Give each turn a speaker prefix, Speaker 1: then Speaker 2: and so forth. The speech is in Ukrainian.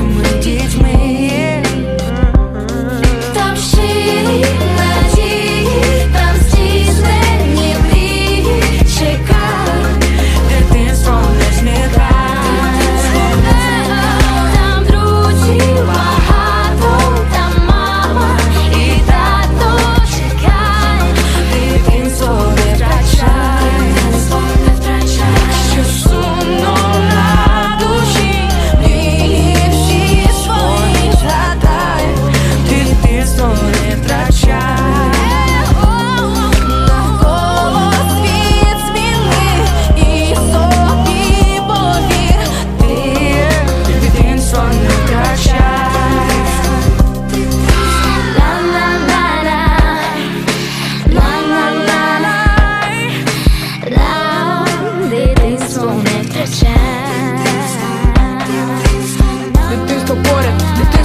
Speaker 1: I'm